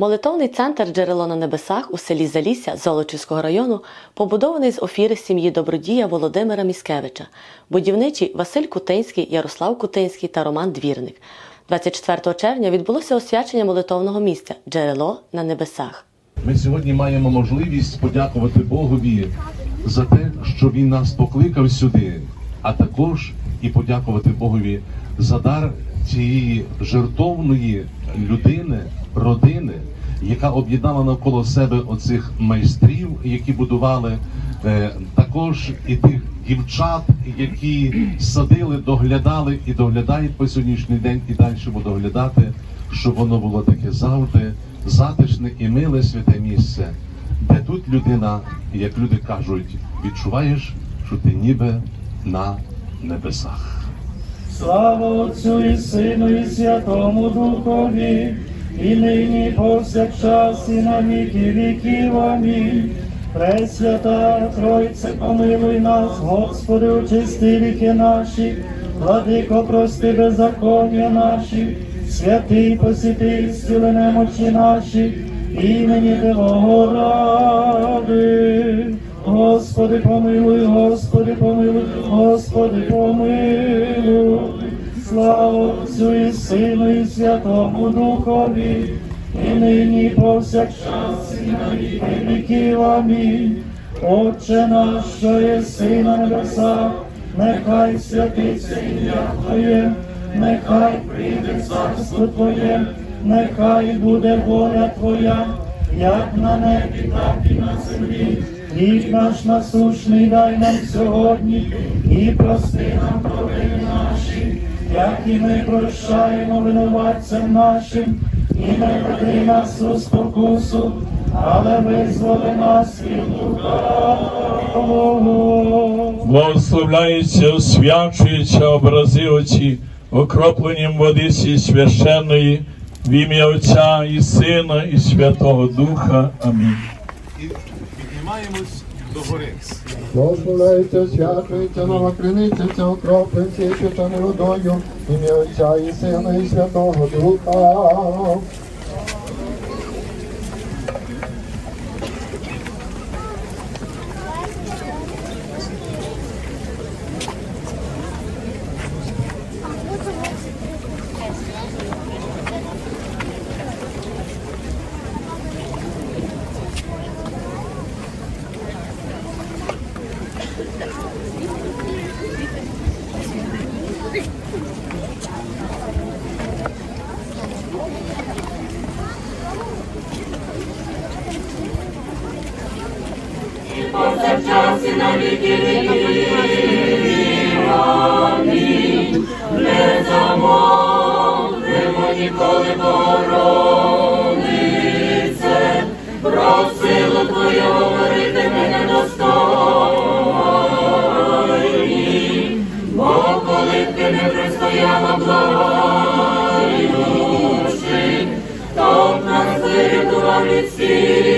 Молитовний центр Джерело на небесах у селі Залісся Золочівського району побудований з офіри сім'ї добродія Володимира Міскевича, будівничі Василь Кутинський, Ярослав Кутинський та Роман Двірник. 24 червня відбулося освячення молитовного місця Джерело на небесах. Ми сьогодні маємо можливість подякувати Богові за те, що Він нас покликав сюди, а також і подякувати Богові за дар цієї жертовної людини, родини, яка об'єднала навколо себе оцих майстрів, які будували, е, також і тих дівчат, які садили, доглядали і доглядають по сьогоднішній день, і далі будуть доглядати, щоб воно було таке завжди затишне і миле святе місце, де тут людина, як люди кажуть, відчуваєш, що ти ніби на небесах. Слава Отцю і Сину, і Святому Духові, і нині, повсякчас, і на віки віків. Амінь. Пресвята Тройце, помилуй нас, Господи, очисти ріки наші, владико, прости беззаконня наші, святий посіти, зціли немочі наші, імені Твого ради. Господи, помилуй, Господи, помилуй, Господи, помилуй. Слава Отцю і Сину, і Святому Духові, і нині, повсякчас, і на віки віків. Амінь. Отче наш, що єси на небесах, нехай святиться ім'я Твоє, нехай прийде царство Твоє, нехай буде воля Твоя, як на небі, так і на землі. Хліб наш насущний дай нам сьогодні і прости нам провини наші, як і ми прощаємо винуватцям нашим, і не веди нас у спокусу, але визволи нас від лукавого. Благословляється, освячується образи оці окропленням води сій священної в ім'я Отця і Сина, і Святого Духа. Амінь. І піднімаємось до гори. Благословляється, святується, нова криниця цього кроплень, свяченою водою, ім'я Отця і Сина і Святого Духа. і повсякчас, і на віки віків. Амінь. Не замовнемо ніколи боронице, про силу Твою говорити мене достойні, бо коли б ти не пристояла благаючи, то б нас вирятував від всіх.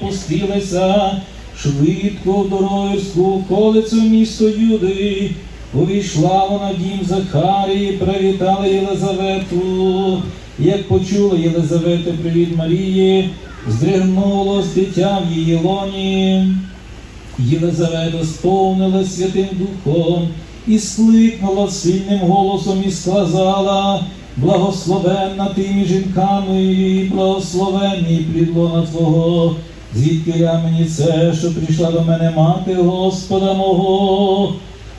пустилася швидко в дорожську околицю місто Юди. Увійшла вона дім Захарії, привітала Єлизавету. Як почула Єлизавета привіт Марії, здригнулось дитя в її лоні. Єлизавета сповнила Святим Духом і скликнула сильним голосом і сказала, благословенна ти між жінками, благословенний плід лона Твого, звідки я мені це, що прийшла до мене мати Господа мого,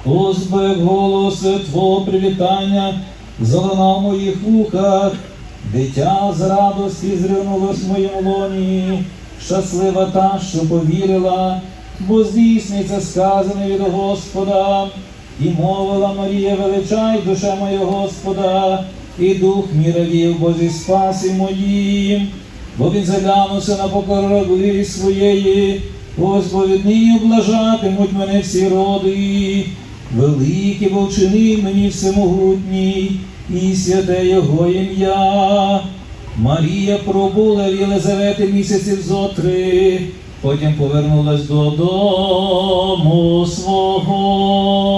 Озбе голос Твого привітання, залунав в моїх вухах, Дитя з радості зринулось в моєму лоні, щаслива та, що повірила, бо здійсниться сказане від Господа. І мовила Марія, величай, душа моя Господа, і дух мій радів, бо зі спасі моїм, бо він заглянувся на покорі своєї, ось віднині облажатимуть мене всі роди. Великий бо вчинив мені всемогутній, і святе Його ім'я. Марія пробула в Єлизавети місяців зо три, потім повернулась додому свого.